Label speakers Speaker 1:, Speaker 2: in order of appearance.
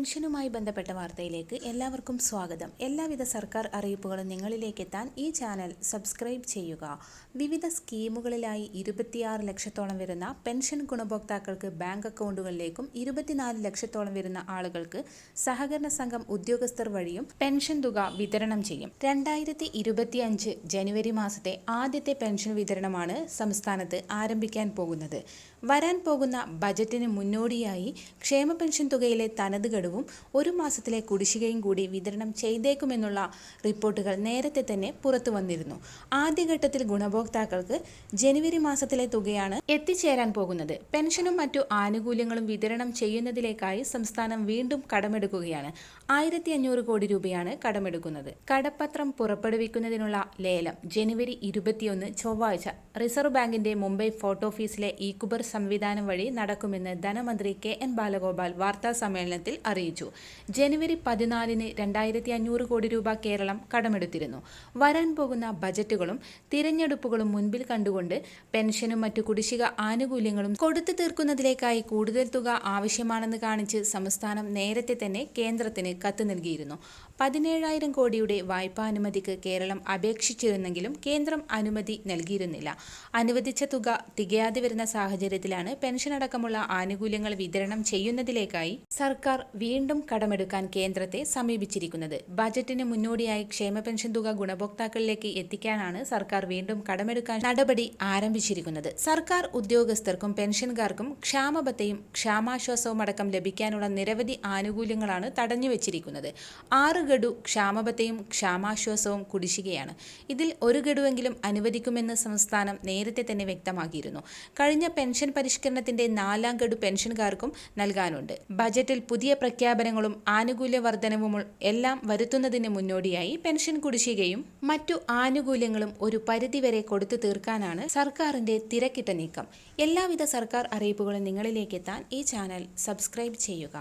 Speaker 1: പെൻഷനുമായി ബന്ധപ്പെട്ട വാർത്തയിലേക്ക് എല്ലാവർക്കും സ്വാഗതം. എല്ലാവിധ സർക്കാർ അറിയിപ്പുകളും നിങ്ങളിലേക്ക് എത്താൻ ഈ ചാനൽ സബ്സ്ക്രൈബ് ചെയ്യുക. വിവിധ സ്കീമുകളിലായി ഇരുപത്തിയാറ് ലക്ഷത്തോളം വരുന്ന പെൻഷൻ ഗുണഭോക്താക്കൾക്ക് ബാങ്ക് അക്കൗണ്ടുകളിലേക്കും ഇരുപത്തിനാല് ലക്ഷത്തോളം വരുന്ന ആളുകൾക്ക് സഹകരണ സംഘം ഉദ്യോഗസ്ഥർ വഴിയും പെൻഷൻ തുക വിതരണം ചെയ്യും. രണ്ടായിരത്തി ഇരുപത്തിയഞ്ച് ജനുവരി മാസത്തെ ആദ്യത്തെ പെൻഷൻ വിതരണമാണ് സംസ്ഥാനത്ത് ആരംഭിക്കാൻ പോകുന്നത്. വരാൻ പോകുന്ന ബജറ്റിന് മുന്നോടിയായി ക്ഷേമ പെൻഷൻ തുകയിലെ തനത് ഗഡുവും ഒരു മാസത്തിലെ കുടിശ്ശികയും കൂടി വിതരണം ചെയ്തേക്കുമെന്നുള്ള റിപ്പോർട്ടുകൾ നേരത്തെ തന്നെ പുറത്തു വന്നിരുന്നു. ആദ്യഘട്ടത്തിൽ ഗുണഭോക്താക്കൾക്ക് ജനുവരി മാസത്തിലെ തുകയാണ് എത്തിച്ചേരാൻ പോകുന്നത്. പെൻഷനും മറ്റു ആനുകൂല്യങ്ങളും വിതരണം ചെയ്യുന്നതിലേക്കായി സംസ്ഥാനം വീണ്ടും കടമെടുക്കുകയാണ്. ആയിരത്തി അഞ്ഞൂറ് കോടി രൂപയാണ് കടമെടുക്കുന്നത്. കടപ്പത്രം പുറപ്പെടുവിക്കുന്നതിനുള്ള ലേലം ജനുവരി ഇരുപത്തിയൊന്ന് ചൊവ്വാഴ്ച റിസർവ് ബാങ്കിന്റെ മുംബൈ ഫോർട്ട് ഓഫീസിലെ ഈക്കുബർ സംവിധാനം വഴി നടക്കുമെന്ന് ധനമന്ത്രി കെ എൻ ബാലഗോപാൽ വാർത്താ സമ്മേളനത്തിൽ അറിയിച്ചു. ജനുവരി പതിനാലിന് രണ്ടായിരത്തി അഞ്ഞൂറ് കോടി രൂപ കേരളം കടമെടുത്തിരുന്നു. വരാൻ പോകുന്ന ബജറ്റുകളും തിരഞ്ഞെടുപ്പുകളും മുൻപിൽ കണ്ടുകൊണ്ട് പെൻഷനും മറ്റു കുടിശ്ശിക ആനുകൂല്യങ്ങളും കൊടുത്തു തീർക്കുന്നതിലേക്കായി കൂടുതൽ തുക ആവശ്യമാണെന്ന് കാണിച്ച് സംസ്ഥാനം നേരത്തെ തന്നെ കേന്ദ്രത്തിന് കത്ത് നൽകിയിരുന്നു. പതിനേഴായിരം കോടിയുടെ വായ്പാ അനുമതിക്ക് കേരളം അപേക്ഷിച്ചിരുന്നെങ്കിലും കേന്ദ്രം അനുമതി നൽകിയിരുന്നില്ല. അനുവദിച്ച തുക തികയാതെ വരുന്ന സാഹചര്യത്തിലാണ് പെൻഷൻ അടക്കമുള്ള ആനുകൂല്യങ്ങൾ വിതരണം ചെയ്യുന്നതിലേക്കായി സർക്കാർ വീണ്ടും കടമെടുക്കാൻ കേന്ദ്രത്തെ സമീപിച്ചിരിക്കുന്നത്. ബജറ്റിന് മുന്നോടിയായി ക്ഷേമ പെൻഷൻ തുക ഗുണഭോക്താക്കളിലേക്ക് എത്തിക്കാനാണ് സർക്കാർ വീണ്ടും കടമെടുക്കാൻ നടപടി ആരംഭിച്ചിരിക്കുന്നത്. സർക്കാർ ഉദ്യോഗസ്ഥർക്കും പെൻഷൻകാർക്കും ക്ഷാമബത്തയും ക്ഷാമാശ്വാസവും അടക്കം ലഭിക്കാനുള്ള നിരവധി ആനുകൂല്യങ്ങളാണ് തടഞ്ഞുവച്ചിരിക്കുന്നത് ആറ് ഗഡു ക്ഷാമബത്തയും ക്ഷാമാശ്വാസവും കുടിശ്ശികയാണ്. ഇതിൽ ഒരു ഗഡുവെങ്കിലും അനുവദിക്കുമെന്ന് സംസ്ഥാനം നേരത്തെ തന്നെ വ്യക്തമാക്കിയിരുന്നു. കഴിഞ്ഞ പെൻഷൻ പരിഷ്കരണത്തിന്റെ നാലാം ഗഡു പെൻഷൻകാർക്കും നൽകാനുണ്ട്. ബജറ്റിൽ പുതിയ പ്രഖ്യാപനങ്ങളും ആനുകൂല്യ വർധനവും എല്ലാം വരുത്തുന്നതിന് മുന്നോടിയായി പെൻഷൻ കുടിശ്ശികയും മറ്റു ആനുകൂല്യങ്ങളും ഒരു പരിധിവരെ കൊടുത്തു തീർക്കാനാണ് സർക്കാരിന്റെ തിരക്കിട്ട നീക്കം. എല്ലാവിധ സർക്കാർ അറിയിപ്പുകളും നിങ്ങളിലേക്ക് എത്താൻ ഈ ചാനൽ സബ്സ്ക്രൈബ് ചെയ്യുക.